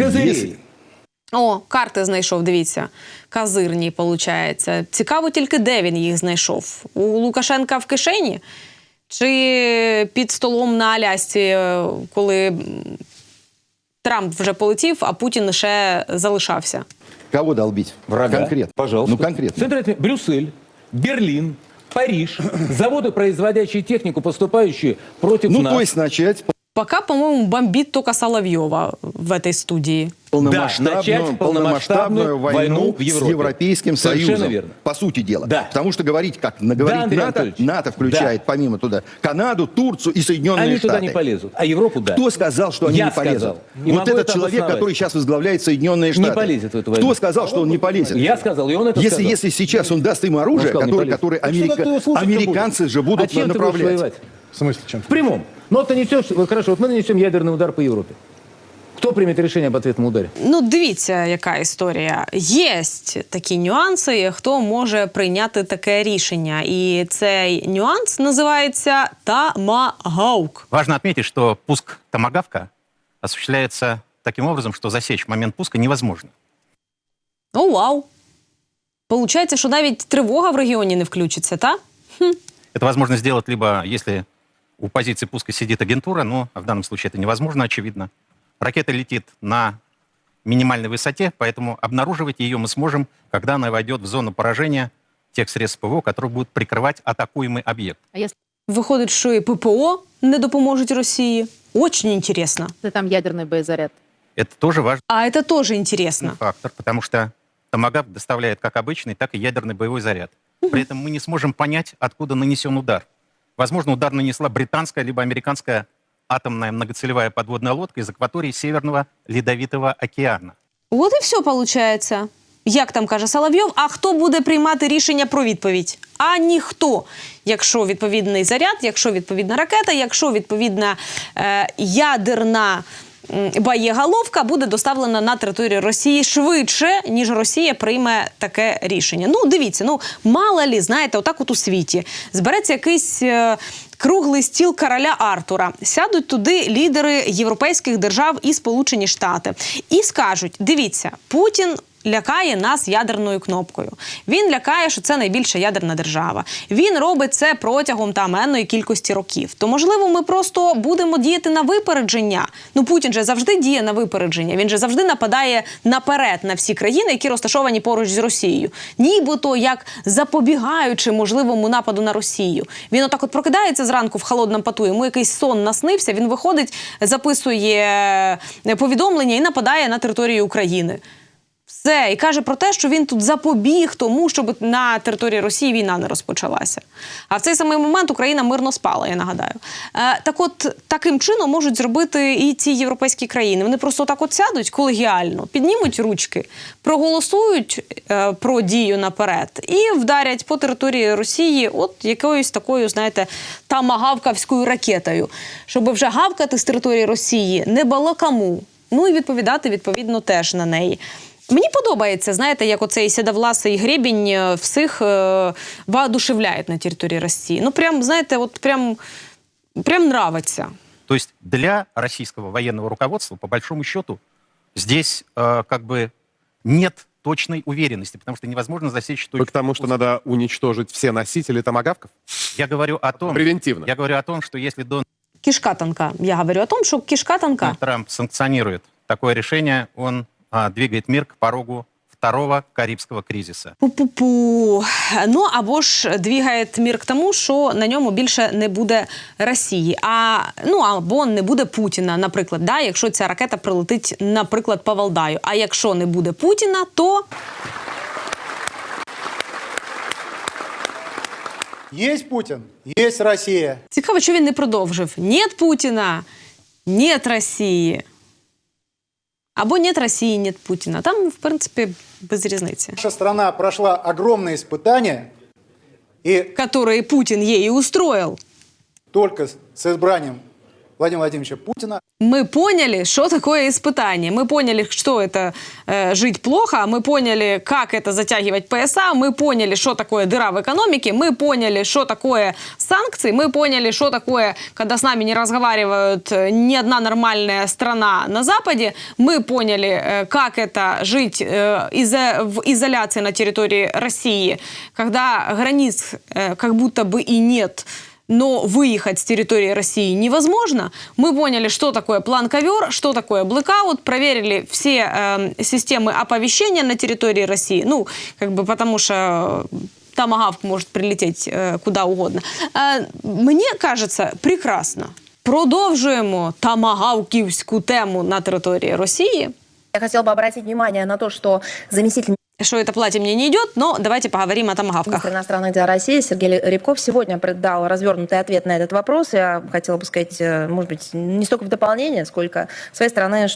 Если- О, карти знайшов, дивіться. Казирні, виходить. Цікаво тільки, де він їх знайшов. У Лукашенка в кишені? Чи під столом на Алясці, е, коли Трамп вже полетів, а Путін ще залишався? Кого долбить? Врага. Конкретно. Пожалуйста. Ну, конкретно. Центр Брюссель, Берлин, Париж, заводы, производящие технику, поступающие против Ну, нас. то есть начать Поки, по-моєму, бомбить тільки Соловйова в этой студії. полномасштабную, начать полномасштабную войну, войну в с Европе. Европейским Совершенно Союзом. верно. По сути дела. Да. Потому что говорить, как наговорить Да, Андрей НАТО, Анатольевич. НАТО включает помимо туда Канаду, Турцию и Соединенные Они Штаты. туда не полезут, а Европу да. Кто сказал, что они Я не полезут? сказал. И вот могу этот это человек, обосновать. который сейчас возглавляет Соединенные Штаты. Не полезет в эту войну. Кто сказал, что он не полезет? Я сказал, и он это если, сказал. если сейчас он даст им оружие, сказал, не которое, полезет. которое Так что Америка- кто его слушать-то американцы же а будут чем ты будешь направлять. воевать? В смысле, чем? В прямом. Ну, вот ты несешь, вот хорошо, вот мы нанесем ядерный удар по Европе. Кто примет решение об ответном ударе? Ну, дивіться, яка історія. Є такі нюанси, хто може прийняти таке рішення. І цей нюанс називається тамагаук. Важно отметить, что пуск томагавка осуществляется таким образом, что засечь момент пуска невозможно. О, вау! Получається, що навіть тривога в регіоні не включиться, та? Это возможно сделать либо, если у позиции пуска сидит агентура, но в данном случае это невозможно, очевидно. Ракета летит на минимальной высоте, поэтому обнаруживать ее мы сможем, когда она войдет в зону поражения тех средств ПВО, которые будут прикрывать атакуемый объект. А если Виходить, що і ППО не допоможуть Росії. Очень інтересно. там ядерный боезаряд? Это тоже важный А это тоже интересно. фактор, потому что томагавк доставляет как обычный, так и ядерный боевой заряд. При этом мы не сможем понять, откуда нанесен удар. Возможно, удар нанесла британская либо американская атомная многоцелевая подводная лодка из акватории Северного Ледовитого океана. От і все виходить. Як там каже Соловйов, а хто буде приймати рішення про відповідь? А ніхто. Якщо відповідний заряд, якщо відповідна ракета, якщо відповідна е, ядерна боєголовка буде доставлена на територію Росії швидше, ніж Росія прийме таке рішення. Ну, дивіться, ну мало лі, знаєте, отак от у світі збереться якийсь. е, Круглий стіл короля Артура сядуть туди лідери європейських держав і Сполучені Штати і скажуть: дивіться, Путін лякає нас ядерною кнопкою. Він лякає, що це найбільша ядерна держава. Він робить це протягом там енної кількості років. То можливо, ми просто будемо діяти на випередження. Ну Путін же завжди діє на випередження. Він же завжди нападає наперед на всі країни, які розташовані поруч з Росією, нібито як запобігаючи можливому нападу на Росію. Він отак от прокидається зранку в холодному поту. Йому якийсь сон наснився. Він виходить, записує повідомлення і нападає на територію України. Все, і каже про те, що він тут запобіг тому, щоб на території Росії війна не розпочалася. А в цей самий момент Україна мирно спала, я нагадаю. Е, так от таким чином можуть зробити і ці європейські країни. Вони просто так от сядуть колегіально, піднімуть ручки, проголосують е, про дію наперед і вдарять по території Росії от якоюсь такою, знаєте, тамагавкавською ракетою, щоб вже гавкати з території Росії не було кому. Ну і відповідати відповідно теж на неї. Мені подобається, знаєте, як оцей сідовласий гребінь е, всіх е, воодушевляє на території Росії. Ну, прям, знаєте, от прям, прям нравиться. То есть для российского военного руководства, по большому счету, здесь э, как бы нет точной уверенности, потому что невозможно засечь Вы точку. к тому, что пуска. надо уничтожить все носители томагавков? Я говорю о том, Превентивно. я говорю о том, что если Дональд Кішка танка. Я говорю о том, що кішка танка. Трамп санкционирует такое решение, он а, двигает мир к порогу второго Карибского кризиса. Пу-пу-пу. Ну або ж двігає мір к тому, що на ньому більше не буде Росії, а ну або не буде Путіна, наприклад, да, якщо ця ракета прилетить, наприклад, по Валдаю. А якщо не буде Путіна, то Есть Путин, есть Россия. цікаво, що він не продовжив: Нет Путіна, нет Росії. Або нет Росії, нет Путіна. Там, в принципі, без різниці. Наша страна прошла огромные испытания, и Которые Путін їй устроїв. только с- с избранием Владимира Владимировича Путина. Мы поняли, что такое испытание. Мы поняли, что это э, жить плохо. Мы поняли, как это затягивать пояса. Мы поняли, что такое дыра в экономике. Мы поняли, что такое санкции. Мы поняли, что такое, когда с нами не разговаривают э, ни одна нормальная страна на Западе. Мы поняли, э, как это жить э, изо- в изоляции на территории России, когда границ э, как будто бы и нет но выехать с территории России невозможно. Мы поняли, что такое план ковер, что такое блэкаут, проверили все э, системы оповещения на территории России. Ну, как бы потому что томагавк может прилететь э, куда угодно. Е, мені кажеться, прекрасно. Продовжуємо тамагавківську тему на території Росії. Я хотела бы обратить внимание на то, что заместитель что это платье мне не идет, но давайте поговорим о томагавках. министра иностранных дел России Сергей Рябков сегодня дал развернутый ответ на этот вопрос. Я хотела бы сказать, э, может быть, не столько в дополнение, сколько с своей стороны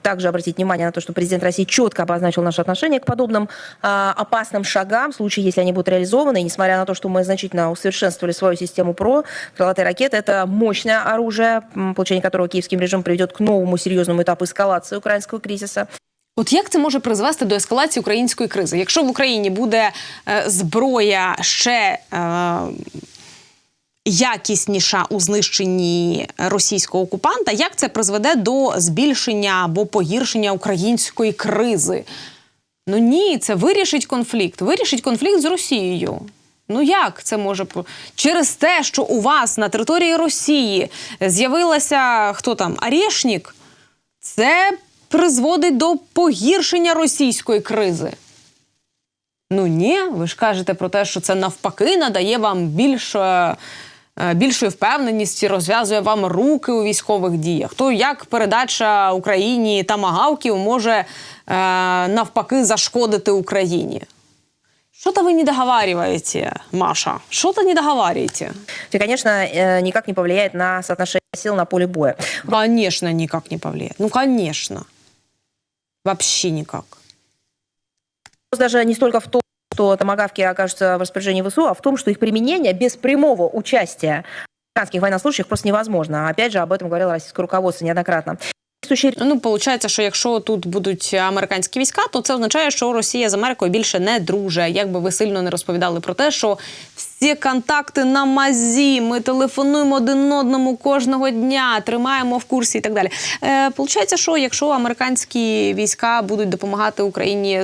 также обратить внимание на то, что президент России четко обозначил наше отношение к подобным а, опасным шагам в случае, если они будут реализованы. И несмотря на то, что мы значительно усовершенствовали свою систему ПРО, крылатые ракеты – это мощное оружие, получение которого киевским режим приведет к новому серьезному этапу эскалации украинского кризиса. От як це може призвести до ескалації української кризи? Якщо в Україні буде е, зброя ще е, якісніша у знищенні російського окупанта, як це призведе до збільшення або погіршення української кризи? Ну ні, це вирішить конфлікт. Вирішить конфлікт з Росією. Ну як це може через те, що у вас на території Росії з'явилася хто там Арешнік, це призводить до погіршення російської кризи. Ну ні, ви ж кажете про те, що це навпаки надає вам більше, е, більшої впевненості, розв'язує вам руки у військових діях. То як передача Україні тамагавків може е, навпаки зашкодити Україні? Что-то вы не договариваете, Маша. Что-то не договариваете. И, конечно, э, никак не повлияет на соотношение сил на поле боя. Конечно, никак не повлияет. Ну, конечно. Вообще никак. Даже не столько в том, что томагавки окажутся в распоряжении ВСУ, а в том, что их применение без прямого участия американских военнослужащих просто невозможно. Опять же, об этом говорило российское руководство неоднократно. Действующие Ну, получається, що якщо тут будуть американські війська, то це означає, що Росія з Америкою більше не друже. Як би ви сильно не розповідали про те, що всі контакти на мазі, ми телефонуємо один одному кожного дня, тримаємо в курсі і так далі. Е, Получається, що якщо американські війська будуть допомагати Україні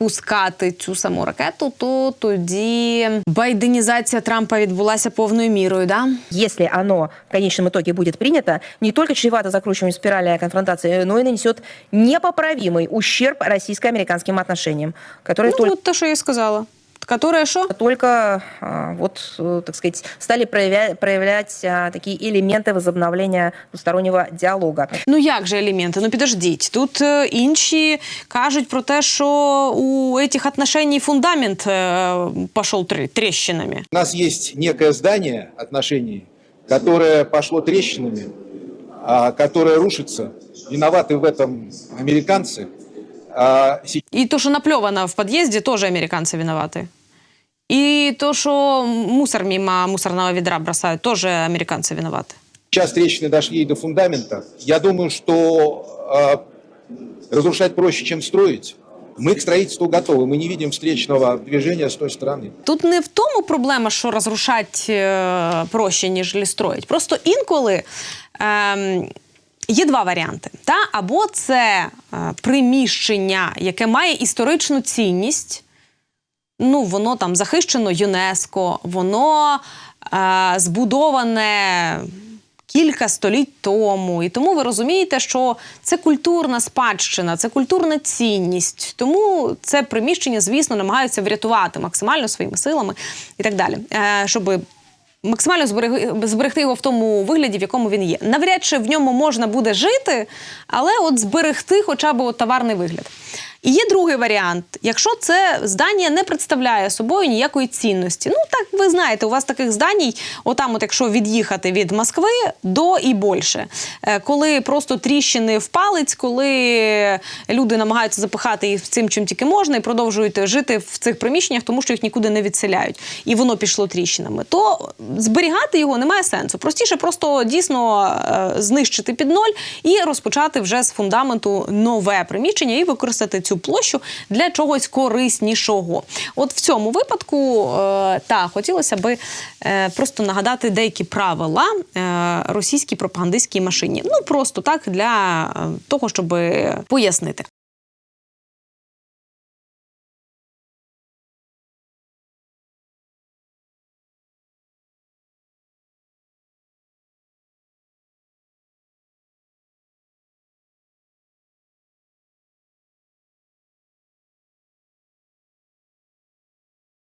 запускати цю саму ракету, то тоді байденізація Трампа відбулася повною мірою, да? если оно в конечном итоге будет принято, не только чревато закручиванием спирали конфронтации, но и нанесет непоправимый ущерб российско-американским отношениям, которые Ну, только те, що я сказала Которая що? только а, вот, э, так сказать, стали проявлять, проявлять а, такие элементы возобновления двустороннего диалога. Ну як же елементи? Ну підождіть. Тут е, інші кажуть про те, що у цих отношений фундамент е, пішов трі- тріщинами. У нас есть некое здание отношений, которое пошло трещинами, а, которое рушится. Виноваты в этом американцы. А, сейчас І то, що напльовано в під'їзді, теж американці винуваті. І то, що мусор мимо мусорного відра бросають, теж американці винуваті. Сейчас трещины дошли и до фундамента. Я думаю, что а, разрушать проще, чем строить. Мы к строительству готовы. Мы не видим встречного движения с той стороны. Тут не в тому проблема, що розрушать е, проще, ніж строїть. Просто інколи ем, є два варіанти. Та? Або це е, приміщення, яке має історичну цінність. Ну, воно там захищено ЮНЕСКО, воно е, збудоване кілька століть тому. І тому ви розумієте, що це культурна спадщина, це культурна цінність. Тому це приміщення, звісно, намагаються врятувати максимально своїми силами і так далі. Е, щоб Максимально зберегти, його в тому вигляді, в якому він є. Навряд чи в ньому можна буде жити, але от зберегти хоча б от товарний вигляд. І є другий варіант. Якщо це здання не представляє собою ніякої цінності. Ну так ви знаєте, у вас таких зданій, отам, от якщо від'їхати від Москви до і більше, Е, коли просто тріщини в палець, коли люди намагаються запихати їх цим, чим тільки можна, і продовжують жити в цих приміщеннях, тому що їх нікуди не відселяють, і воно пішло тріщинами, то зберігати його немає сенсу. Простіше просто дійсно е, знищити під ноль і розпочати вже з фундаменту нове приміщення і використати цю площу для чогось кориснішого. От в цьому випадку е, та хотілося би е, просто нагадати деякі правила е, російській пропагандистській машині. Ну просто так для того, щоб пояснити.